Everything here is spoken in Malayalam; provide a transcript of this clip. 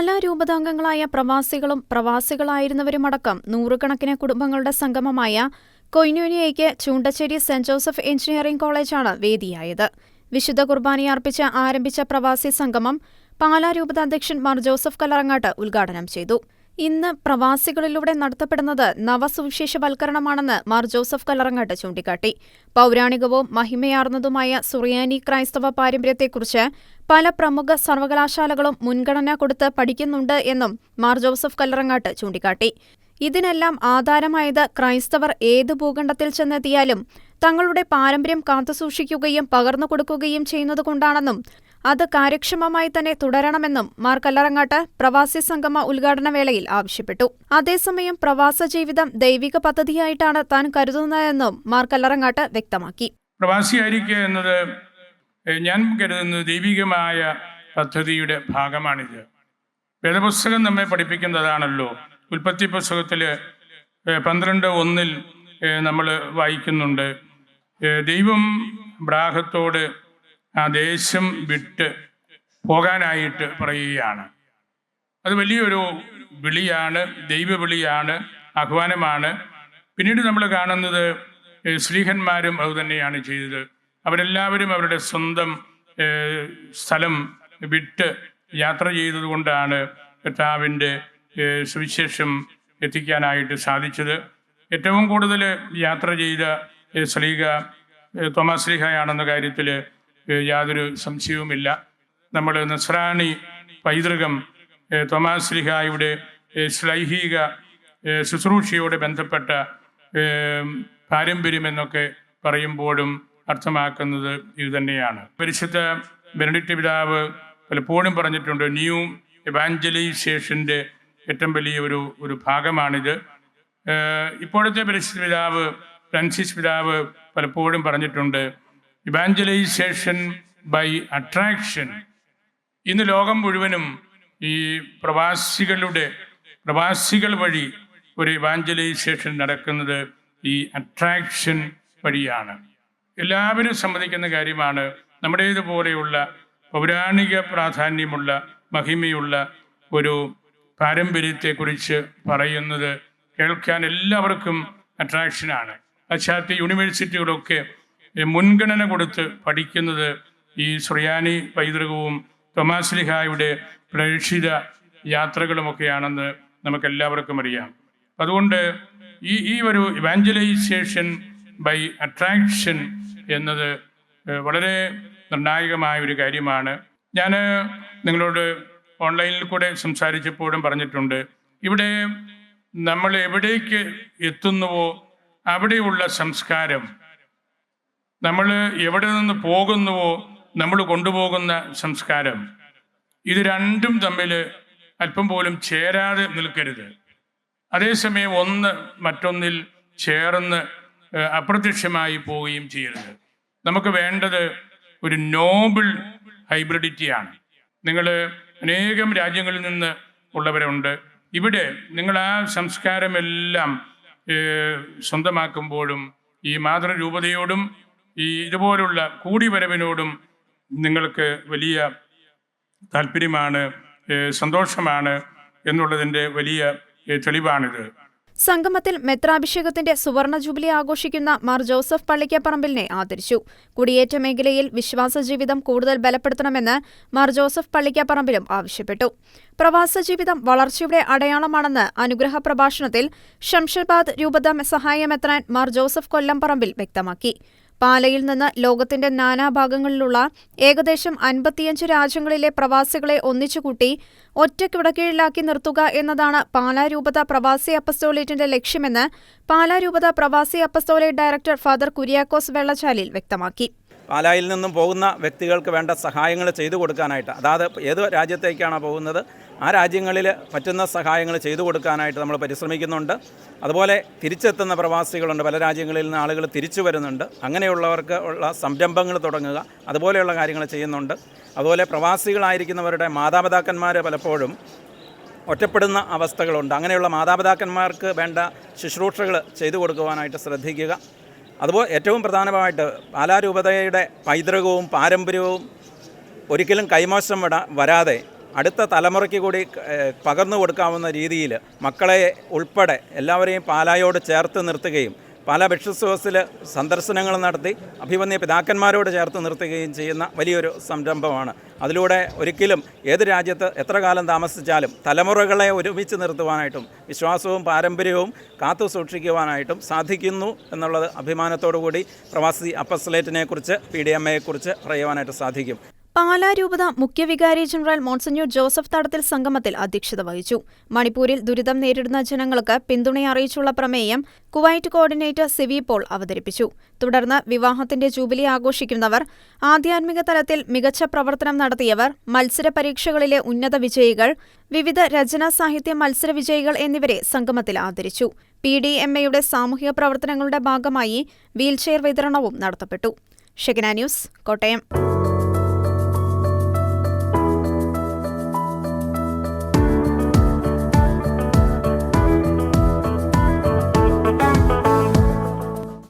പാലാ രൂപതാംഗങ്ങളായ പ്രവാസികളും പ്രവാസികളായിരുന്നവരുമടക്കം നൂറുകണക്കിന് കുടുംബങ്ങളുടെ സംഗമമായ കൊയ്നൂനിയയ്ക്ക് ചൂണ്ടശ്ശേരി സെന്റ് ജോസഫ് എഞ്ചിനീയറിംഗ് കോളേജാണ് വേദിയായത്. വിശുദ്ധ കുർബാനയർപ്പിച്ച് ആരംഭിച്ച പ്രവാസി സംഗമം പാലാ രൂപതാധ്യക്ഷൻ മാർ ജോസഫ് കല്ലറങ്ങാട്ട് ഉദ്ഘാടനം ചെയ്തു. ഇന്ന് പ്രവാസികളിലൂടെ നടത്തപ്പെടുന്നത് നവസുവിശേഷവൽക്കരണമാണെന്ന് മാർ ജോസഫ് കല്ലറങ്ങാട്ട് ചൂണ്ടിക്കാട്ടി. പൗരാണികവും മഹിമയാർന്നതുമായ സുറിയാനി ക്രൈസ്തവ പാരമ്പര്യത്തെക്കുറിച്ച് പല പ്രമുഖ സർവകലാശാലകളും മുൻഗണന കൊടുത്ത് പഠിക്കുന്നുണ്ട് എന്നും മാർ ജോസഫ് കല്ലറങ്ങാട്ട് ചൂണ്ടിക്കാട്ടി. ഇതിനെല്ലാം ആധാരമായത് ക്രൈസ്തവർ ഏത് ഭൂഖണ്ഡത്തിൽ ചെന്നെത്തിയാലും തങ്ങളുടെ പാരമ്പര്യം കാത്തുസൂക്ഷിക്കുകയും പകർന്നു കൊടുക്കുകയും ചെയ്യുന്നതുകൊണ്ടാണെന്നും അത് കാര്യക്ഷമമായി തന്നെ തുടരണമെന്നും മാർ കല്ലറങ്ങാട്ട് പ്രവാസി സംഗമ ഉദ്ഘാടന വേളയിൽ ആവശ്യപ്പെട്ടു. അതേസമയം പ്രവാസ ജീവിതം ദൈവിക പദ്ധതിയായിട്ടാണ് താൻ കരുതുന്നതെന്നും മാർ കല്ലറങ്ങാട്ട് വ്യക്തമാക്കി. പ്രവാസിയായിരിക്കുക എന്നത് ഞാൻ കരുതുന്നത് ദൈവികമായ പദ്ധതിയുടെ ഭാഗമാണിത്. വേദപുസ്തകം നമ്മെ പഠിപ്പിക്കുന്നതാണല്ലോ. ഉൽപ്പത്തി പുസ്തകത്തിൽ പന്ത്രണ്ട് ഒന്നിൽ നമ്മൾ വായിക്കുന്നുണ്ട്. ദൈവം ബ്രാഹത്തോട് ആ ദേശം വിട്ട് പോകാനായിട്ട് പറയുകയാണ്. അത് വലിയൊരു വിളിയാണ് ദൈവ വിളിയാണ് ആഹ്വാനമാണ്. പിന്നീട് നമ്മൾ കാണുന്നത് ശ്രീഹന്മാരും അതുതന്നെയാണ് ചെയ്തത്. അവരെല്ലാവരും അവരുടെ സ്വന്തം സ്ഥലം വിട്ട് യാത്ര ചെയ്തതുകൊണ്ടാണ് കർത്താവിന്റെ സുവിശേഷം എത്തിക്കാനായിട്ട് സാധിച്ചത്. ഏറ്റവും കൂടുതൽ യാത്ര ചെയ്ത ശ്രീക തോമാശ്രീഹയാണെന്ന കാര്യത്തിൽ യാതൊരു സംശയവുമില്ല. നമ്മൾ നസ്രാണി പൈതൃകം തൊമാസ്ലിഹായുടെ ശ്ലൈഹിക ശുശ്രൂഷയോട് ബന്ധപ്പെട്ട പാരമ്പര്യം എന്നൊക്കെ പറയുമ്പോഴും അർത്ഥമാക്കുന്നത് ഇത് തന്നെയാണ് പരിശുദ്ധ ബെനഡിക്റ്റ് പിതാവ് പലപ്പോഴും പറഞ്ഞിട്ടുണ്ട് ന്യൂ എവാഞ്ചലൈസേഷന്റെ ഏറ്റവും വലിയ ഒരു ഒരു ഭാഗമാണിത്. ഇപ്പോഴത്തെ പരിശുദ്ധ പിതാവ് ഫ്രാൻസിസ് പിതാവ് പലപ്പോഴും പറഞ്ഞിട്ടുണ്ട് ഇവാഞ്ചലൈസേഷൻ ബൈ അട്രാക്ഷൻ ഇന്ന് ലോകം മുഴുവനും ഈ പ്രവാസികളുടെ പ്രവാസികൾ വഴി ഒരു ഇവാഞ്ചലൈസേഷൻ നടക്കുന്നത് ഈ അട്രാക്ഷൻ വഴിയാണ്. എല്ലാവരും സമ്മതിക്കുന്ന കാര്യമാണ് നമ്മുടേതുപോലെയുള്ള പൗരാണിക പ്രാധാന്യമുള്ള മഹിമയുള്ള ഒരു പാരമ്പര്യത്തെക്കുറിച്ച് പറയുന്നത് കേൾക്കാൻ എല്ലാവർക്കും അട്രാക്ഷനാണ് പാശ്ചാത്യ യൂണിവേഴ്സിറ്റികളൊക്കെ മുൻഗണന കൊടുത്ത് പഠിക്കുന്നത് ഈ സുറിയാനി പൈതൃകവും തൊമാസ്ലിഹായുടെ പ്രേക്ഷിത യാത്രകളുമൊക്കെയാണെന്ന് നമുക്കെല്ലാവർക്കും അറിയാം. അതുകൊണ്ട് ഈ ഈ ഒരു ഇവാഞ്ചലൈസേഷൻ ബൈ അട്രാക്ഷൻ എന്നത് വളരെ നിർണായകമായ ഒരു കാര്യമാണ്. ഞാൻ നിങ്ങളോട് ഓൺലൈനിൽ കൂടെ സംസാരിച്ചപ്പോഴും പറഞ്ഞിട്ടുണ്ട്. ഇവിടെ നമ്മൾ എവിടേക്ക് എത്തുന്നുവോ അവിടെയുള്ള സംസ്കാരം നമ്മൾ എവിടെ നിന്ന് പോകുന്നുവോ നമ്മൾ കൊണ്ടുപോകുന്ന സംസ്കാരം. ഇത് രണ്ടും തമ്മിൽ അല്പം പോലും ചേരാതെ നിൽക്കരുത്. അതേസമയം ഒന്ന് മറ്റൊന്നിൽ ചേർന്ന് അപ്രത്യക്ഷമായി പോവുകയും ചെയ്യരുത്. നമുക്ക് വേണ്ടത് ഒരു നോബിൾ ഹൈബ്രിഡിറ്റിയാണ്. നിങ്ങൾ അനേകം രാജ്യങ്ങളിൽ നിന്ന് ഉള്ളവരുണ്ട്. ഇവിടെ നിങ്ങൾ ആ സംസ്കാരമെല്ലാം സ്വന്തമാക്കുമ്പോഴും ഈ മാതൃരൂപതയോടും ഈ ഇതുപോലുള്ള കൂടിവരവിനോടും നിങ്ങൾക്ക് വലിയ താല്പര്യമാണ് സന്തോഷമാണ് എന്നുള്ളതിന്റെ വലിയ തെളിവാണിത്. സംഗമത്തിൽ മെത്രാഭിഷേകത്തിന്റെ സുവർണ ജൂബിലി ആഘോഷിക്കുന്ന മാർ ജോസഫ് പള്ളിക്കപ്പറമ്പിലിനെ ആദരിച്ചു. കുടിയേറ്റ മേഖലയിൽ വിശ്വാസ ജീവിതം കൂടുതൽ ബലപ്പെടുത്തണമെന്ന് മാർ ജോസഫ് പള്ളിക്കപ്പറമ്പിലും ആവശ്യപ്പെട്ടു. പ്രവാസ ജീവിതം വളർച്ചയുടെ അടയാളമാണെന്ന് അനുഗ്രഹ പ്രഭാഷണത്തിൽ ഷംഷബാദ് രൂപത സഹായമെത്രാൻ മാർ ജോസഫ് കൊല്ലംപറമ്പിൽ വ്യക്തമാക്കി. പാലയിൽ നിന്ന് ലോകത്തിന്റെ നാനാഭാഗങ്ങളിലുള്ള ഏകദേശം അൻപത്തിയഞ്ച് രാജ്യങ്ങളിലെ പ്രവാസികളെ ഒന്നിച്ചുകൂട്ടി ഒറ്റ കിടക്കീഴിലാക്കി നിർത്തുക എന്നതാണ് പാലാ രൂപത പ്രവാസി അപ്പസ്തോലേറ്റിന്റെ ലക്ഷ്യമെന്ന് പാലാ രൂപത പ്രവാസി apostolate director father Kuriakose Vellachalil വ്യക്തമാക്കി. പാലായിൽ നിന്നും പോകുന്ന വ്യക്തികൾക്ക് വേണ്ട സഹായങ്ങൾ ചെയ്തു കൊടുക്കാനായിട്ട് അതായത് ഏത് രാജ്യത്തേക്കാണ് പോകുന്നത് ആ രാജ്യങ്ങളിൽ പറ്റുന്ന സഹായങ്ങൾ ചെയ്തു കൊടുക്കാനായിട്ട് നമ്മൾ പരിശ്രമിക്കുന്നുണ്ട്. അതുപോലെ തിരിച്ചെത്തുന്ന പ്രവാസികളുണ്ട്. പല രാജ്യങ്ങളിൽ നിന്ന് ആളുകൾ തിരിച്ചു വരുന്നുണ്ട്. അങ്ങനെയുള്ളവർക്ക് ഉള്ള സംരംഭങ്ങൾ തുടങ്ങുക അതുപോലെയുള്ള കാര്യങ്ങൾ ചെയ്യുന്നുണ്ട്. അതുപോലെ പ്രവാസികളായിരിക്കുന്നവരുടെ മാതാപിതാക്കന്മാർ പലപ്പോഴും ഒറ്റപ്പെടുന്ന അവസ്ഥകളുണ്ട്. അങ്ങനെയുള്ള മാതാപിതാക്കന്മാർക്ക് വേണ്ട ശുശ്രൂഷകൾ ചെയ്തു കൊടുക്കുവാനായിട്ട് ശ്രദ്ധിക്കുക. അതുപോലെ ഏറ്റവും പ്രധാനമായിട്ട് പാലാരൂപതയുടെ പൈതൃകവും പാരമ്പര്യവും ഒരിക്കലും കൈമോശം വരാതെ അടുത്ത തലമുറയ്ക്ക് കൂടി പകർന്നു കൊടുക്കാവുന്ന രീതിയിൽ മക്കളെ ഉൾപ്പെടെ എല്ലാവരെയും പാലായോട് ചേർത്ത് നിർത്തുകയും പാലാ ബിഷപ്സ് സന്ദർശനങ്ങൾ നടത്തി അഭിമന്യ പിതാക്കന്മാരോട് ചേർത്ത് നിർത്തുകയും ചെയ്യുന്ന വലിയൊരു സംരംഭമാണ്. അതിലൂടെ ഒരിക്കലും ഏത് രാജ്യത്ത് എത്ര കാലം താമസിച്ചാലും തലമുറകളെ ഒരുമിച്ച് നിർത്തുവാനായിട്ടും വിശ്വാസവും പാരമ്പര്യവും കാത്തു സൂക്ഷിക്കുവാനായിട്ടും സാധിക്കുന്നു എന്നുള്ളത് അഭിമാനത്തോടു കൂടി പ്രവാസി അപ്പസ്ലേറ്റിനെക്കുറിച്ച് പി ഡി എം എയെക്കുറിച്ച് പറയുവാനായിട്ട് സാധിക്കും. പാലാ രൂപത മുഖ്യവികാരി ജനറൽ മോൺസന്യൂർ ജോസഫ് തടത്തിൽ സംഗമത്തിൽ അധ്യക്ഷത വഹിച്ചു. മണിപ്പൂരിൽ ദുരിതം നേരിടുന്ന ജനങ്ങൾക്ക് പിന്തുണ അറിയിച്ചുള്ള പ്രമേയം കുവൈറ്റ് കോർഡിനേറ്റർ സിവി പോൾ അവതരിപ്പിച്ചു. തുടർന്ന് വിവാഹത്തിന്റെ ജൂബിലി ആഘോഷിക്കുന്നവർ ആധ്യാത്മിക തലത്തിൽ മികച്ച പ്രവർത്തനം നടത്തിയവർ മത്സര പരീക്ഷകളിലെ ഉന്നത വിജയികൾ വിവിധ രചനാ സാഹിത്യ മത്സര വിജയികൾ എന്നിവരെ സംഗമത്തിൽ ആദരിച്ചു. പി ഡി എം എയുടെ സാമൂഹിക പ്രവർത്തനങ്ങളുടെ ഭാഗമായി വീൽചെയർ വിതരണവും നടത്തപ്പെട്ടു. Shekinah news Kottayam.